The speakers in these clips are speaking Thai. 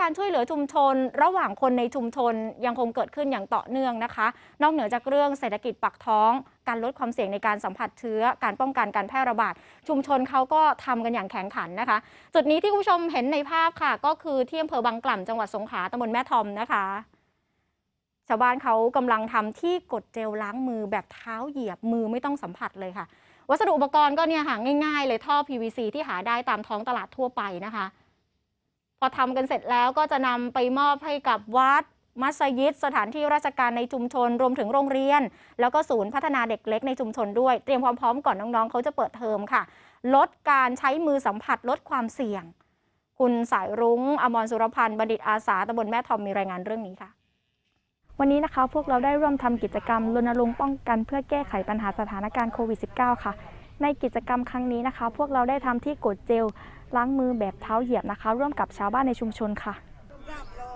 การช่วยเหลือชุมชน ระหว่างคนในชุมชนยังคงเกิดขึ้นอย่างต่อเนื่องนะคะ นอกเหนือจากเรื่องเศรษฐกิจปากท้อง การลดความเสี่ยงในการสัมผัสเชื้อ การป้องกันการแพร่ระบาด ชุมชนเขาก็ทำกันอย่างแข็งขันนะคะ จุดนี้ที่คุณผู้ชมเห็นในภาพค่ะ ก็คือที่อำเภอบางกล่ำจังหวัดสงขลาตำบลแม่ทอมนะคะชาวบ้านเขากำลังทำที่กดเจลล้างมือแบบเท้าเหยียบมือไม่ต้องสัมผัสเลยค่ะ วัสดุอุปกรณ์ก็เนี่ยค่ะง่าย ๆ เลยท่อ PVC ที่หาได้ตามท้องตลาดทั่วไปนะคะ พอทำกันเสร็จแล้วก็จะนำไปมอบให้กับวัด มัสยิด สถานที่ราชการในชุมชน รวมถึงโรงเรียน แล้วก็ศูนย์พัฒนาเด็กเล็กในชุมชนด้วย เตรียมความพร้อมก่อนน้องๆเขาจะเปิดเทอมค่ะ ลดการใช้มือสัมผัสลดความเสี่ยง คุณสายรุ้ง อมรสุรพันธ์บัณฑิตอาสาตำบลแม่ทอมมีรายงานเรื่องนี้ค่ะวันนี้นะคะพวกเราได้ร่วมทำกิจกรรมรณรงค์ป้องกันเพื่อแก้ไขปัญหาสถานการณ์โควิด -19 ค่ะ ในกิจกรรมครั้งนี้นะคะ พวกเราได้ทำที่กดเจล ล้างมือแบบเท้าเหยียบนะคะ ร่วมกับชาวบ้านในชุมชนค่ะ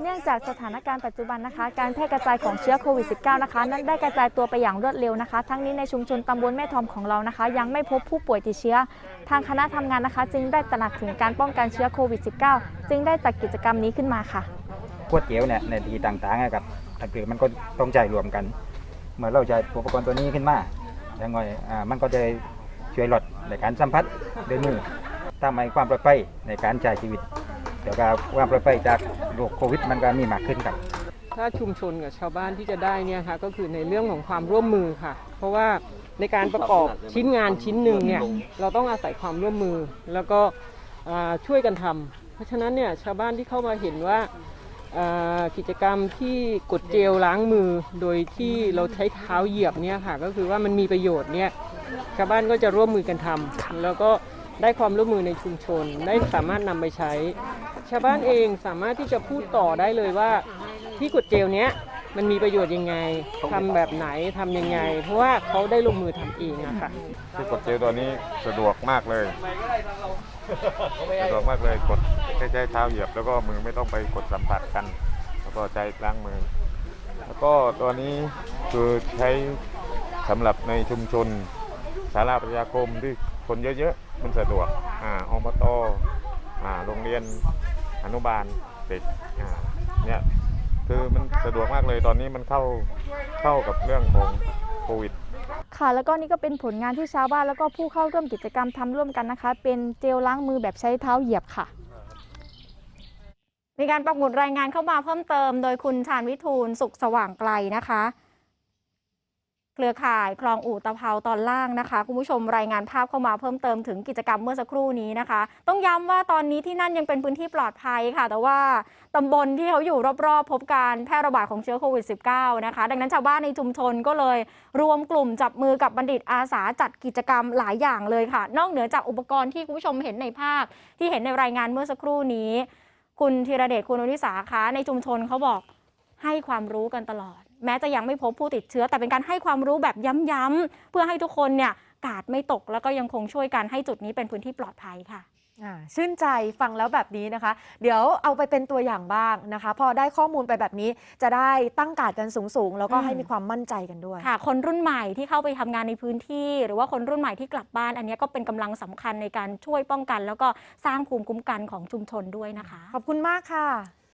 เนื่องจากสถานการณ์ปัจจุบันนะคะ การแพร่กระจายของเชื้อโควิด -19 นะคะ นั้นได้กระจายตัวไปอย่างรวดเร็วนะคะ ทั้งนี้ในชุมชนตำบลแม่ทอมของเรานะคะ ยังไม่พบผู้ป่วยติดเชื้อ ทางคณะทำงานนะคะ จึงได้ตระหนักถึงการป้องกันเชื้อโควิด -19 จึงได้จัดกิจกรรมนี้ขึ้นมาค่ะขวดเจลเนี่ยในที่ต่างๆนะครับถ้าคือมันก็ต้องใจรวมกัน เมื่อเราใช้อุปกรณ์ตัวนี้ขึ้นมาย่างไรอ่ามันก็จะ ช่วยลดในการสัมผัสด้วยมือทำให้ความปลอดภัยในการใช้ชีวิตเดี๋ยวก็ความปลอดภัยจากโรคโควิดมันก็มีมากขึ้นครับถ้าชุมชนกับชาวบ้านที่จะได้เนี่ยค่ะก็คือในเรื่องของความร่วมมือค่ะ เพราะว่าในการประกอบชิ้นงานชิ้นหนึ่งเนี่ยเราต้องอาศัยความร่วมมือแล้วก็ช่วยกันทำเพราะฉะนั้นเนี่ยชาวบ้านที่เข้ามาเห็นว่ากิจกรรมที่กดเจลล้างมือโดยที่เราใช้เท้าเหยียบเนี่ยค่ะก็คือว่ามันมีประโยชน์เนี่ย ชาวบ้านก็จะร่วมมือกันทำแล้วก็ได้ความร่วมมือในชุมชน ได้สามารถนำไปใช้ ชาวบ้านเองสามารถที่จะพูดต่อได้เลยว่า ที่กดเจลเนี้ยมันมีประโยชน์ยังไงทำแบบไหนทำยังไง เพราะว่าเขาได้ลงมือทำเองอะค่ะ ที่กดเจลตัวนี้สะดวกมากเลย สะดวกมากเลยกดแค่ใช้เท้าเหยียบ แล้วก็มือไม่ต้องไปกดสัมผัสกัน แล้วก็ใช้ล้างมือ แล้วก็ตัวนี้คือใช้สำหรับในชุมชน สาราประชาคมที่คนเยอะๆมันสะดวกอ่าอบตอ่าโรงเรียนอนุบาลเด็กอ่าเนี่ยคือมันสะดวกมากเลยตอนนี้มันเข้าเข้ากับเรื่องของโควิดค่ะแล้วก็นี่ก็เป็นผลงานที่ชาวบ้านแล้วก็ผู้เข้าร่วมกิจกรรมทำร่วมกันนะคะ เป็นเจลล้างมือแบบใช้เท้าเหยียบค่ะ มีการปักหมุดรายงานเข้ามาเพิ่มเติม โดยคุณชาญวิทูลสุขสว่างไกลนะคะ เครือข่ายคลองอู่ตะเภาตอนล่างนะคะ คุณผู้ชมรายงานภาพเข้ามาเพิ่มเติมถึงกิจกรรมเมื่อสักครู่นี้นะคะ ต้องย้ำว่าตอนนี้ที่นั่นยังเป็นพื้นที่ปลอดภัยค่ะ แต่ว่าตำบลที่เขาอยู่รอบๆ พบการแพร่ระบาดของเชื้อโควิด -19 นะคะ ดังนั้นชาวบ้านในชุมชนก็เลยรวมกลุ่มจับมือกับบัณฑิตอาสาจัดกิจกรรมหลายอย่างเลยค่ะ นอกเหนือจากอุปกรณ์ที่คุณผู้ชมเห็นในภาพ ที่เห็นในรายงานเมื่อสักครู่นี้ คุณธีระเดชคุณอนิสาคะในชุมชนเขาบอกให้ความรู้กันตลอด แม้จะยังไม่พบผู้ติดเชื้อ แต่เป็นการให้ความรู้แบบย้ำๆเพื่อให้ทุกคนเนี่ยกาดไม่ตกแล้วก็ยังคงช่วยกันให้จุดนี้เป็นพื้นที่ปลอดภัยค่ะอ่าชื่นใจฟังแล้วแบบนี้นะคะ เดี๋ยวเอาไปเป็นตัวอย่างบ้างนะคะ พอได้ข้อมูลไปแบบนี้จะได้ตั้งการดกันสูงๆ แล้วก็อืมให้มีความมั่นใจกันด้วยค่ะ คนรุ่นใหม่ที่เข้าไปทำงานในพื้นที่ หรือว่าคนรุ่นใหม่ที่กลับบ้าน อันนี้ก็เป็นกำลังสำคัญในการช่วยป้องกัน แล้วก็สร้างภูมิคุ้มกันของชุมชนด้วยนะคะ ขอบคุณมากค่ะ